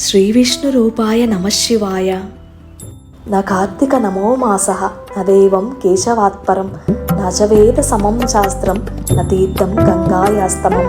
శ్రీ విష్ణు రూపాయ నమశివాయ నా కార్తీక నమో మాస నదేవం కేశవాత్పరం నచవేద సమం శాస్త్రం న తీర్థం గంగాయాస్తమం.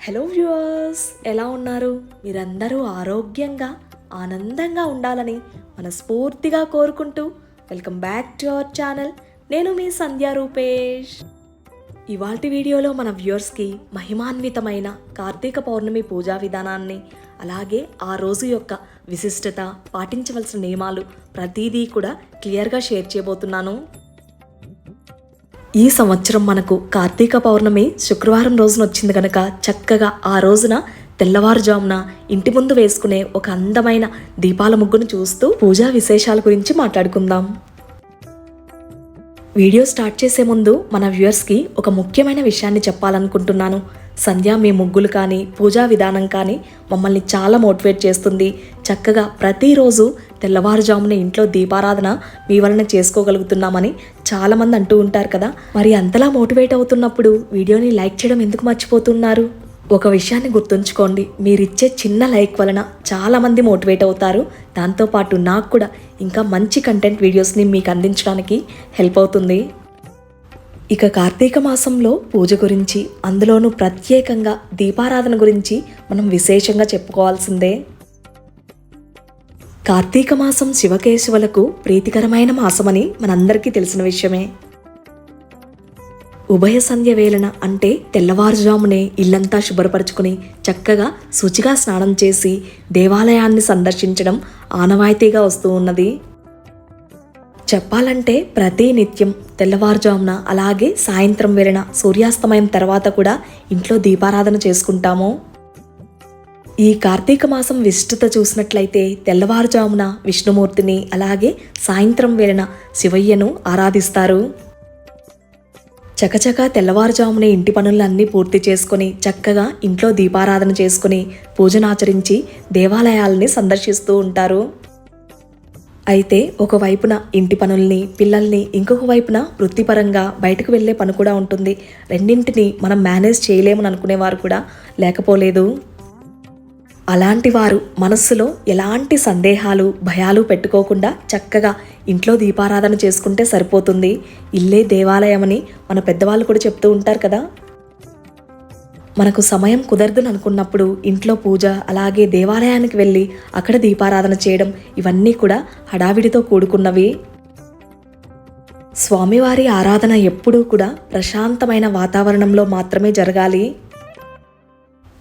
హలో వ్యూవర్స్ ఎలా ఉన్నారు? మీరందరూ ఆరోగ్యంగా ఆనందంగా ఉండాలని మనస్ఫూర్తిగా కోరుకుంటూ welcome back to our channel నేను మీ సంధ్యా రూపేష్. ఇవాల్టి వీడియోలో మన వ్యూవర్స్కి మహిమాన్వితమైన కార్తీక పౌర్ణమి పూజా విధానాన్ని అలాగే ఆ రోజు యొక్క విశిష్టత పాటించవలసిన నియమాలు ప్రతిదీ కూడా క్లియర్గా షేర్ చేయబోతున్నాను. ఈ సంవత్సరం మనకు కార్తీక పౌర్ణమి శుక్రవారం రోజున వచ్చింది కనుక చక్కగా ఆ రోజున తెల్లవారుజామున ఇంటి ముందు వేసుకునే ఒక అందమైన దీపాల ముగ్గును చూస్తూ పూజా విశేషాల గురించి మాట్లాడుకుందాం. వీడియో స్టార్ట్ చేసే ముందు మన వ్యూవర్స్కి ఒక ముఖ్యమైన విషయాన్ని చెప్పాలనుకుంటున్నాను. సంధ్య మీ ముగ్గులు కానీ పూజా విధానం కానీ మమ్మల్ని చాలా మోటివేట్ చేస్తుంది. చక్కగా ప్రతిరోజు తెల్లవారుజామున ఇంట్లో దీపారాధన మీ వలన చేసుకోగలుగుతున్నామని చాలామంది అంటూ ఉంటారు కదా. మరి అంతలా మోటివేట్ అవుతున్నప్పుడు వీడియోని లైక్ చేయడం ఎందుకు మర్చిపోతున్నారు? ఒక విషయాన్ని గుర్తుంచుకోండి. మీరిచ్చే చిన్న లైక్ వలన చాలామంది మోటివేట్ అవుతారు. దాంతోపాటు నాకు కూడా ఇంకా మంచి కంటెంట్ వీడియోస్ని మీకు అందించడానికి హెల్ప్ అవుతుంది. ఇక కార్తీక మాసంలో పూజ గురించి అందులోనూ ప్రత్యేకంగా దీపారాధన గురించి మనం విశేషంగా చెప్పుకోవాల్సిందే. కార్తీక మాసం శివకేశవులకు ప్రీతికరమైన మాసమని మనందరికీ తెలిసిన విషయమే. ఉభయ సంధ్య వేళన అంటే తెల్లవారుజామునే ఇల్లంతా శుభ్రపరచుకుని చక్కగా శుచిగా స్నానం చేసి దేవాలయాన్ని సందర్శించడం ఆనవాయితీగా వస్తూ ఉన్నది. చెప్పాలంటే ప్రతి నిత్యం తెల్లవారుజామున అలాగే సాయంత్రం వేళన సూర్యాస్తమయం తర్వాత కూడా ఇంట్లో దీపారాధన చేసుకుంటాము. ఈ కార్తీక మాసం విశిష్టత చూసినట్లయితే తెల్లవారుజామున విష్ణుమూర్తిని అలాగే సాయంత్రం వేళన శివయ్యను ఆరాధిస్తారు. చకచక తెల్లవారుజామునే ఇంటి పనులన్నీ పూర్తి చేసుకొని చక్కగా ఇంట్లో దీపారాధన చేసుకుని పూజనాచరించి దేవాలయాల్ని సందర్శిస్తూ ఉంటారు. అయితే ఒకవైపున ఇంటి పనుల్ని పిల్లల్ని ఇంకొక వైపున వృత్తిపరంగా బయటకు వెళ్ళే పని కూడా ఉంటుంది. రెండింటిని మనం మేనేజ్ చేయలేమని అనుకునేవారు కూడా లేకపోలేదు. అలాంటి వారు మనస్సులో ఎలాంటి సందేహాలు భయాలు పెట్టుకోకుండా చక్కగా ఇంట్లో దీపారాధన చేసుకుంటే సరిపోతుంది. ఇల్లే దేవాలయమని మన పెద్దవాళ్ళు కూడా చెప్తూ ఉంటారు కదా. మనకు సమయం కుదరదని అనుకున్నప్పుడు ఇంట్లో పూజ అలాగే దేవాలయానికి వెళ్ళి అక్కడ దీపారాధన చేయడం ఇవన్నీ కూడా హడావిడితో కూడుకున్నవి. స్వామివారి ఆరాధన ఎప్పుడూ కూడా ప్రశాంతమైన వాతావరణంలో మాత్రమే జరగాలి.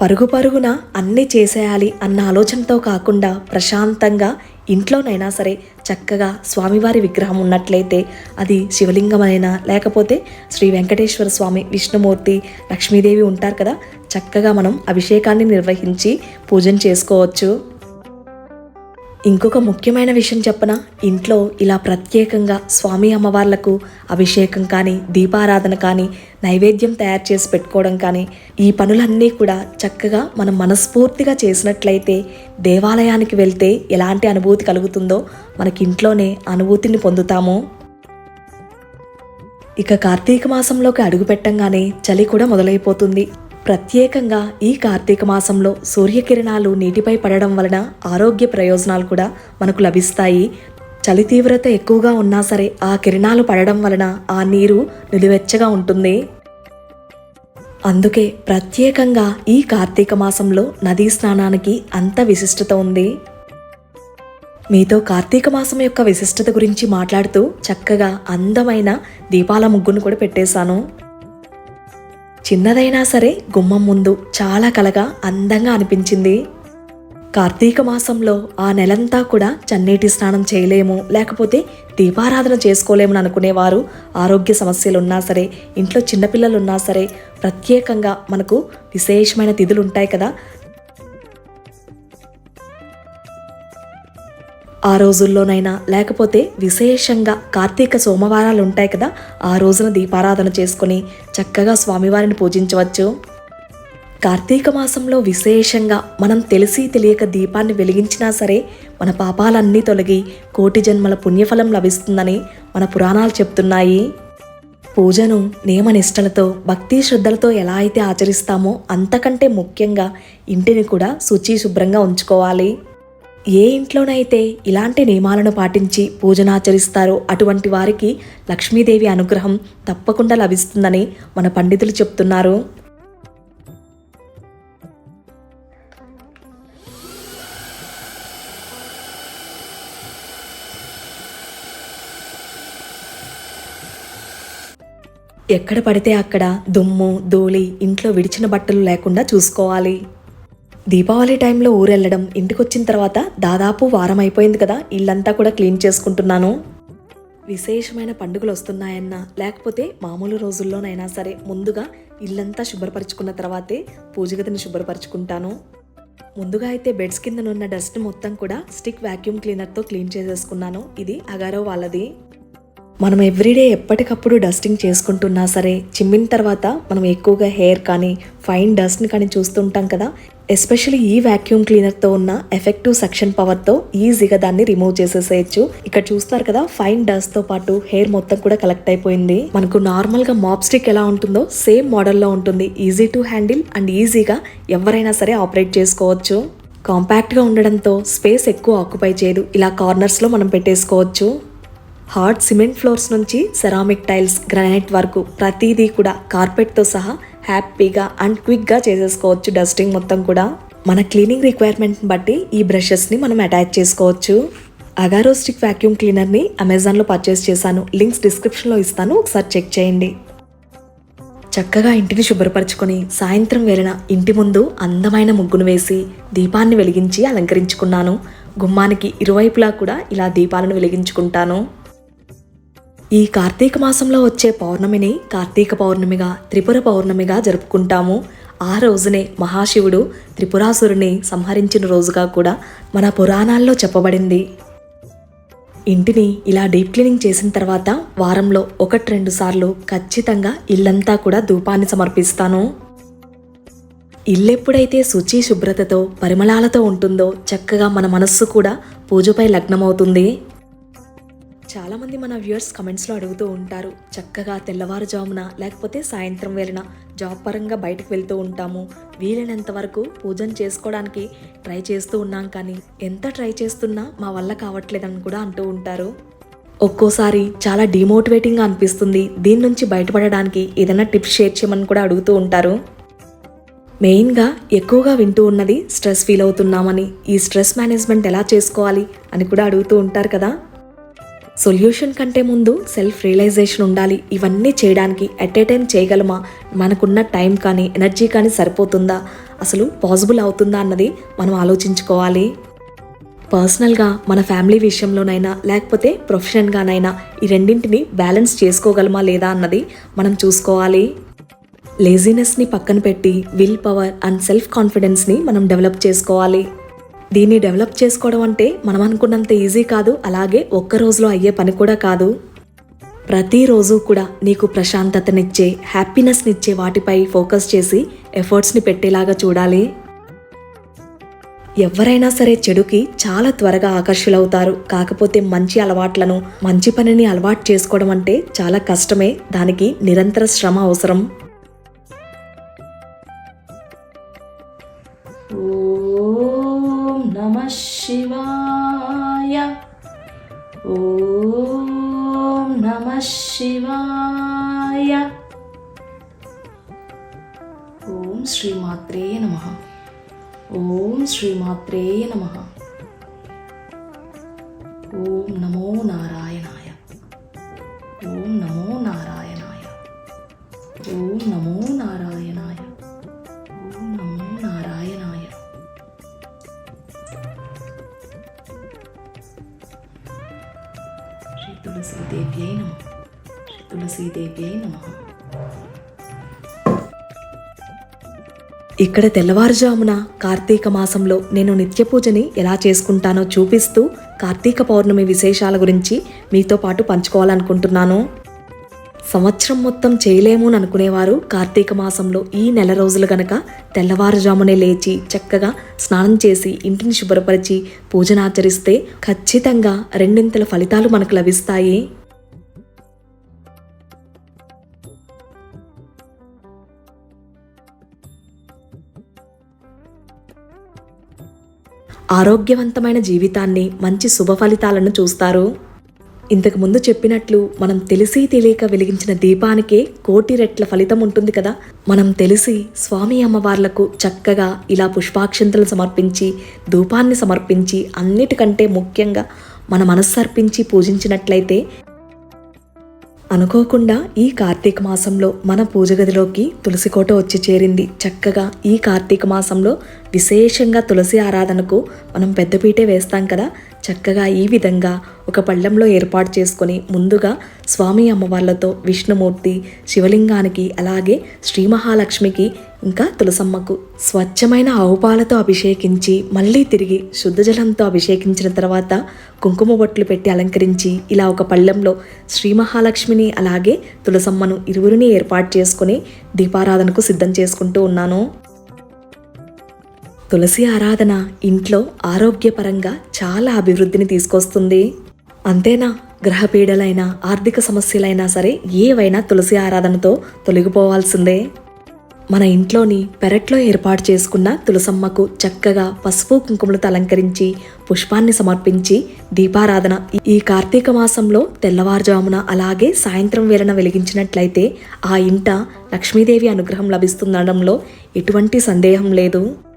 పరుగు పరుగున అన్నీ చేసేయాలి అన్న ఆలోచనతో కాకుండా ప్రశాంతంగా ఇంట్లోనైనా సరే చక్కగా స్వామివారి విగ్రహం ఉన్నట్లయితే అది శివలింగమైనా లేకపోతే శ్రీ వెంకటేశ్వర స్వామి విష్ణుమూర్తి లక్ష్మీదేవి ఉంటారు కదా చక్కగా మనం అభిషేకాన్ని నిర్వహించి పూజన చేసుకోవచ్చు. ఇంకొక ముఖ్యమైన విషయం చెప్పన? ఇంట్లో ఇలా ప్రత్యేకంగా స్వామి అమ్మవార్లకు అభిషేకం కానీ దీపారాధన కానీ నైవేద్యం తయారు చేసి పెట్టుకోవడం కానీ ఈ పనులన్నీ కూడా చక్కగా మనం మనస్ఫూర్తిగా చేసినట్లయితే దేవాలయానికి వెళ్తే ఎలాంటి అనుభూతి కలుగుతుందో మనకి ఇంట్లోనే అనుభూతిని పొందుతాము. ఇక కార్తీక మాసంలోకి అడుగు పెట్టంగానే చలి కూడా మొదలైపోతుంది. ప్రత్యేకంగా ఈ కార్తీక మాసంలో సూర్యకిరణాలు నీటిపై పడడం వలన ఆరోగ్య ప్రయోజనాలు కూడా మనకు లభిస్తాయి. చలి తీవ్రత ఎక్కువగా ఉన్నా సరే ఆ కిరణాలు పడడం వలన ఆ నీరు నిలువెచ్చగా ఉంటుంది. అందుకే ప్రత్యేకంగా ఈ కార్తీక మాసంలో నదీ స్నానానికి అంత విశిష్టత ఉంది. మీతో కార్తీక మాసం యొక్క విశిష్టత గురించి మాట్లాడుతూ చక్కగా అందమైన దీపాల ముగ్గును కూడా పెట్టేశాను. చిన్నదైనా సరే గుమ్మం ముందు చాలా కలగా అందంగా అనిపించింది. కార్తీక మాసంలో ఆ నెలంతా కూడా చన్నీటి స్నానం చేయలేము లేకపోతే దీపారాధన చేసుకోలేమని అనుకునేవారు. ఆరోగ్య సమస్యలు ఉన్నా సరే ఇంట్లో చిన్నపిల్లలు ఉన్నా సరే ప్రత్యేకంగా మనకు విశేషమైన తిథులు ఉంటాయి కదా ఆ రోజుల్లోనైనా. లేకపోతే విశేషంగా కార్తీక సోమవారాలు ఉంటాయి కదా ఆ రోజున దీపారాధన చేసుకొని చక్కగా స్వామివారిని పూజించవచ్చు. కార్తీక మాసంలో విశేషంగా మనం తెలిసి తెలియక దీపాన్ని వెలిగించినా సరే మన పాపాలన్నీ తొలగి కోటి జన్మల పుణ్యఫలం లభిస్తుందని మన పురాణాలు చెప్తున్నాయి. పూజను నియమనిష్టలతో భక్తి శ్రద్ధలతో ఎలా అయితే ఆచరిస్తామో అంతకంటే ముఖ్యంగా ఇంటిని కూడా శుచి శుభ్రంగా ఉంచుకోవాలి. ఏ ఇంట్లోనైతే ఇలాంటి నియమాలను పాటించి పూజనాచరిస్తారో అటువంటి వారికి లక్ష్మీదేవి అనుగ్రహం తప్పకుండా లభిస్తుందని మన పండితులు చెప్తున్నారు. ఎక్కడ పడితే అక్కడ దుమ్ము ధూళి ఇంట్లో విడిచిన బట్టలు లేకుండా చూసుకోవాలి. దీపావళి టైంలో ఊరెళ్ళడం ఇంటికి వచ్చిన తర్వాత దాదాపు వారం అయిపోయింది కదా ఇల్లంతా కూడా క్లీన్ చేసుకుంటున్నాను. విశేషమైన పండుగలు వస్తున్నాయన్నా లేకపోతే మామూలు రోజుల్లోనైనా సరే ముందుగా ఇల్లంతా శుభ్రపరచుకున్న తర్వాతే పూజగదిని శుభ్రపరచుకుంటాను. ముందుగా అయితే బెడ్స్ కింద ఉన్న డస్ట్ మొత్తం కూడా స్టిక్ వ్యాక్యూమ్ క్లీనర్తో క్లీన్ చేసేసుకున్నాను. ఇది అగారో వాళ్ళది. మనం ఎవ్రీడే ఎప్పటికప్పుడు డస్టింగ్ చేసుకుంటున్నా సరే చిమ్మిన తర్వాత మనం ఎక్కువగా హెయిర్ కానీ ఫైన్ డస్ట్ని కానీ చూస్తుంటాం కదా ఎస్పెషల్లీ ఈ వాక్యూమ్ క్లీనర్తో ఉన్న ఎఫెక్టివ్ సెక్షన్ పవర్తో ఈజీగా దాన్ని రిమూవ్ చేసేసేయచ్చు. ఇక్కడ చూస్తారు కదా ఫైన్ డస్ట్తో పాటు హెయిర్ మొత్తం కూడా కలెక్ట్ అయిపోయింది. మనకు నార్మల్గా మాప్ స్టిక్ ఎలా ఉంటుందో సేమ్ మోడల్లో ఉంటుంది. ఈజీ టు హ్యాండిల్ అండ్ ఈజీగా ఎవరైనా సరే ఆపరేట్ చేసుకోవచ్చు. కాంపాక్ట్గా ఉండడంతో స్పేస్ ఎక్కువ ఆక్యుపై చేయదు. ఇలా కార్నర్స్లో మనం పెట్టేసుకోవచ్చు. హార్డ్ సిమెంట్ ఫ్లోర్స్ నుంచి సెరామిక్ టైల్స్ గ్రానైట్ వరకు ప్రతిదీ కూడా కార్పెట్తో సహా హ్యాపీగా అండ్ క్విక్గా చేసేసుకోవచ్చు డస్టింగ్ మొత్తం కూడా. మన క్లీనింగ్ రిక్వైర్మెంట్ని బట్టి ఈ బ్రషెస్ని మనం అటాచ్ చేసుకోవచ్చు. అగారో స్టిక్ వ్యాక్యూమ్ క్లీనర్ని అమెజాన్లో పర్చేస్ చేశాను. లింక్స్ డిస్క్రిప్షన్లో ఇస్తాను. ఒకసారి చెక్ చేయండి. చక్కగా ఇంటిని శుభ్రపరచుకొని సాయంత్రం వేళన ఇంటి ముందు అందమైన ముగ్గును వేసి దీపాన్ని వెలిగించి అలంకరించుకున్నాను. గుమ్మానికి ఇరువైపులా కూడా ఇలా దీపాలను వెలిగించుకుంటాను. ఈ కార్తీక మాసంలో వచ్చే పౌర్ణమిని కార్తీక పౌర్ణమిగా త్రిపుర పౌర్ణమిగా జరుపుకుంటాము. ఆ రోజునే మహాశివుడు త్రిపురాసురుని సంహరించిన రోజుగా కూడా మన పురాణాల్లో చెప్పబడింది. ఇంటిని ఇలా డీప్ క్లీనింగ్ చేసిన తర్వాత వారంలో ఒకటి రెండు సార్లు ఖచ్చితంగా ఇల్లంతా కూడా ధూపాన్ని సమర్పిస్తాను. ఇల్లెప్పుడైతే శుచి శుభ్రతతో పరిమళాలతో ఉంటుందో చక్కగా మన మనస్సు కూడా పూజపై లగ్నమవుతుంది. చాలామంది మన వ్యూయర్స్ కమెంట్స్లో అడుగుతూ ఉంటారు చక్కగా తెల్లవారుజామున లేకపోతే సాయంత్రం వేళన జాబ్ పరంగా బయటకు వెళ్తూ ఉంటాము. వీలైనంత వరకు పూజను చేసుకోవడానికి ట్రై చేస్తూ ఉన్నాం కానీ ఎంత ట్రై చేస్తున్నా మా వల్ల కావట్లేదని కూడా అంటూ ఉంటారు. ఒక్కోసారి చాలా డిమోటివేటింగ్గా అనిపిస్తుంది దీని నుంచి బయటపడడానికి ఏదైనా టిప్స్ షేర్ చేయమని కూడా అడుగుతూ ఉంటారు. మెయిన్గా ఎక్కువగా వింటూ ఉన్నది స్ట్రెస్ ఫీల్ అవుతున్నామని ఈ స్ట్రెస్ మేనేజ్మెంట్ ఎలా చేసుకోవాలి అని కూడా అడుగుతూ ఉంటారు కదా. సొల్యూషన్ కంటే ముందు సెల్ఫ్ రియలైజేషన్ ఉండాలి. ఇవన్నీ చేయడానికి ఎట్ ఏ టైం చేయగలమా? మనకున్న టైం కానీ ఎనర్జీ కానీ సరిపోతుందా? అసలు పాసిబుల్ అవుతుందా అన్నది మనం ఆలోచించుకోవాలి. పర్సనల్గా మన ఫ్యామిలీ విషయంలోనైనా లేకపోతే ప్రొఫెషన్గానైనా ఈ రెండింటిని బ్యాలెన్స్ చేసుకోగలమా లేదా అన్నది మనం చూసుకోవాలి. లేజినెస్ని పక్కన పెట్టి విల్ పవర్ అండ్ సెల్ఫ్ కాన్ఫిడెన్స్ని మనం డెవలప్ చేసుకోవాలి. దీన్ని డెవలప్ చేసుకోవడం అంటే మనం అనుకున్నంత ఈజీ కాదు అలాగే ఒక్క రోజులో అయ్యే పని కూడా కాదు. ప్రతిరోజు కూడా నీకు ప్రశాంతతనిచ్చే హ్యాపీనెస్నిచ్చే వాటిపై ఫోకస్ చేసి ఎఫర్ట్స్ని పెట్టేలాగా చూడాలి. ఎవరైనా సరే చెడుకి చాలా త్వరగా ఆకర్షులవుతారు. కాకపోతే మంచి అలవాట్లను మంచి పనిని అలవాటు చేసుకోవడం అంటే చాలా కష్టమే. దానికి నిరంతర శ్రమ అవసరం. नमः शिवाय ॐ नमः शिवाय ॐ श्रीमात्रे नमः ॐ श्रीमात्रे नमः ॐ नमो नारायण తులసీదేవ్యై నమ. తులసీదేవ్యై నమ. ఇక్కడ తెల్లవారుజామున కార్తీక మాసంలో నేను నిత్య పూజని ఎలా చేసుకుంటానో చూపిస్తూ కార్తీక పౌర్ణమి విశేషాల గురించి మీతో పాటు పంచుకోవాలనుకుంటున్నాను. సంవత్సరం మొత్తం చేయలేము అని అనుకునేవారు. కార్తీక మాసంలో ఈ నెల రోజులు గనక తెల్లవారుజామునే లేచి చక్కగా స్నానం చేసి ఇంటిని శుభ్రపరిచి పూజనాచరిస్తే ఖచ్చితంగా రెండింతల ఫలితాలు మనకు లభిస్తాయి. ఆరోగ్యవంతమైన జీవితాన్ని మంచి శుభ ఫలితాలను చూస్తారు. ఇంతకు ముందు చెప్పినట్లు మనం తెలిసి తెలియక వెలిగించిన దీపానికే కోటి రెట్ల ఫలితం ఉంటుంది కదా. మనం తెలిసి స్వామి అమ్మవార్లకు చక్కగా ఇలా పుష్పాక్షంతలు సమర్పించి ధూపాన్ని సమర్పించి అన్నిటికంటే ముఖ్యంగా మన మనస్సర్పించి పూజించినట్లయితే అనుకోకుండా ఈ కార్తీక మాసంలో మన పూజ గదిలోకి తులసి కోట వచ్చి చేరింది. చక్కగా ఈ కార్తీక మాసంలో విశేషంగా తులసి ఆరాధనకు మనం పెద్దపీటే వేస్తాం కదా. చక్కగా ఈ విధంగా ఒక పళ్ళెంలో ఏర్పాటు చేసుకొని ముందుగా స్వామి అమ్మవార్లతో విష్ణుమూర్తి శివలింగానికి అలాగే శ్రీ మహాలక్ష్మికి ఇంకా తులసమ్మకు స్వచ్ఛమైన ఆవుపాలతో అభిషేకించి మళ్ళీ తిరిగి శుద్ధ జలంతో అభిషేకించిన తర్వాత కుంకుమ బొట్లు పెట్టి అలంకరించి ఇలా ఒక పళ్ళెంలో శ్రీ మహాలక్ష్మిని అలాగే తులసమ్మను ఇరువురిని ఏర్పాటు చేసుకుని దీపారాధనకు సిద్ధం చేసుకుంటూ ఉన్నాను. తులసి ఆరాధన ఇంట్లో ఆరోగ్యపరంగా చాలా అభివృద్ధిని తీసుకొస్తుంది. అంతేనా? గ్రహపీడలైనా ఆర్థిక సమస్యలైనా సరే ఏవైనా తులసి ఆరాధనతో తొలగిపోవాల్సిందే. మన ఇంట్లోని పెరట్లో ఏర్పాటు చేసుకున్న తులసమ్మకు చక్కగా పసుపు కుంకుమలతో అలంకరించి పుష్పాన్ని సమర్పించి దీపారాధన. ఈ కార్తీక మాసంలో తెల్లవారుజామున అలాగే సాయంత్రం వేళన వెలిగించినట్లయితే ఆ ఇంట లక్ష్మీదేవి అనుగ్రహం లభిస్తుందనడంలో ఎటువంటి సందేహం లేదు.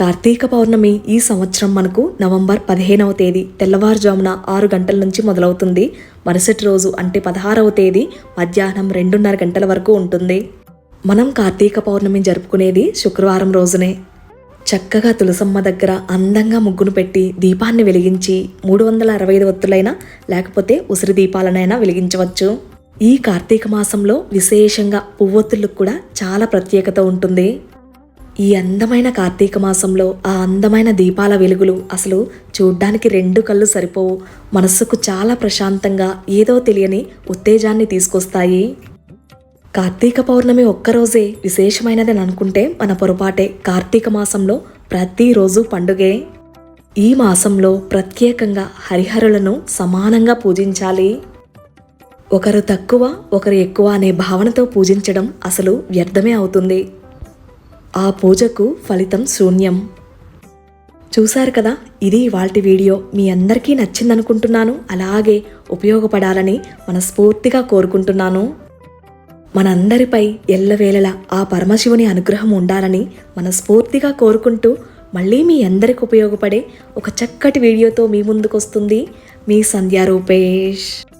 కార్తీక పౌర్ణమి ఈ సంవత్సరం మనకు నవంబర్ పదిహేనవ తేదీ తెల్లవారుజామున ఆరు గంటల నుంచి మొదలవుతుంది. మరుసటి రోజు అంటే పదహారవ తేదీ మధ్యాహ్నం రెండున్నర గంటల వరకు ఉంటుంది. మనం కార్తీక పౌర్ణమి జరుపుకునేది శుక్రవారం రోజునే. చక్కగా తులసమ్మ దగ్గర అందంగా ముగ్గును పెట్టి దీపాన్ని వెలిగించి మూడు వందల అరవై ఐదు ఒత్తులైనా లేకపోతే ఉసిరి దీపాలనైనా వెలిగించవచ్చు. ఈ కార్తీక మాసంలో విశేషంగా పువ్వొత్తులకు కూడా చాలా ప్రత్యేకత ఉంటుంది. ఈ అందమైన కార్తీక మాసంలో ఆ అందమైన దీపాల వెలుగులు అసలు చూడ్డానికి రెండు కళ్ళు సరిపోవు. మనస్సుకు చాలా ప్రశాంతంగా ఏదో తెలియని ఉత్తేజాన్ని తీసుకొస్తాయి. కార్తీక పౌర్ణమి ఒక్కరోజే విశేషమైనదని అనుకుంటే మన పొరపాటే కార్తీక మాసంలో ప్రతిరోజు పండుగే. ఈ మాసంలో ప్రత్యేకంగా హరిహరులను సమానంగా పూజించాలి. ఒకరు తక్కువ ఒకరు ఎక్కువ అనే భావనతో పూజించడం అసలు వ్యర్థమే అవుతుంది. ఆ పూజకు ఫలితం శూన్యం. చూశారు కదా ఇది ఇవాల్టి వీడియో. మీ అందరికీ నచ్చిందనుకుంటున్నాను. అలాగే ఉపయోగపడాలని మనస్ఫూర్తిగా కోరుకుంటున్నాను. మనందరిపై ఎల్లవేళలా ఆ పరమశివుని అనుగ్రహం ఉండాలని మనస్ఫూర్తిగా కోరుకుంటూ మళ్ళీ మీ అందరికి ఉపయోగపడే ఒక చక్కటి వీడియోతో మీ ముందుకొస్తుంది మీ సంధ్యా రూపేష్